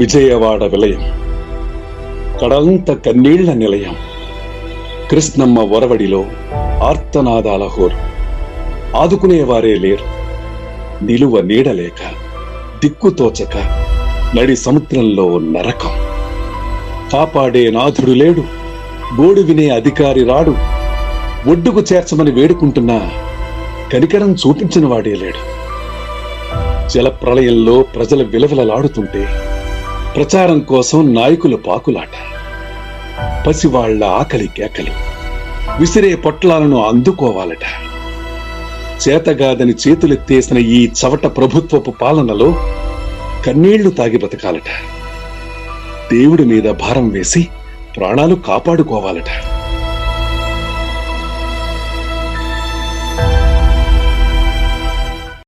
విజయవాడ విలయం. కడంత కన్నీళ్ళ నిలయం. కృష్ణమ్మ ఒరవడిలో ఆర్తనాదాల హోరు. ఆదుకునేవారే లేరు. నిలువ నీడలేక దిక్కుతోచక నడి సముద్రంలో నరకం. కాపాడే నాథుడు లేడు. గోడు వినే అధికారి రాడు. ఒడ్డుకు చేర్చమని వేడుకుంటున్నా కనికరం చూపించిన వాడే లేడు. జలప్రళయంలో ప్రజల విలవిలలాడుతుంటే ప్రచారం కోసం నాయకుల పాకులాట. పసివాళ్ళ ఆకలి కేకలు. విసిరే పొట్లాలను అందుకోవాలట. చేతగాదని చేతులెత్తేసిన ఈ చవట ప్రభుత్వపు పాలనలో కన్నీళ్ళు తాగి బతకాలట. దేవుడి మీద భారం వేసి ప్రాణాలు కాపాడుకోవాలట.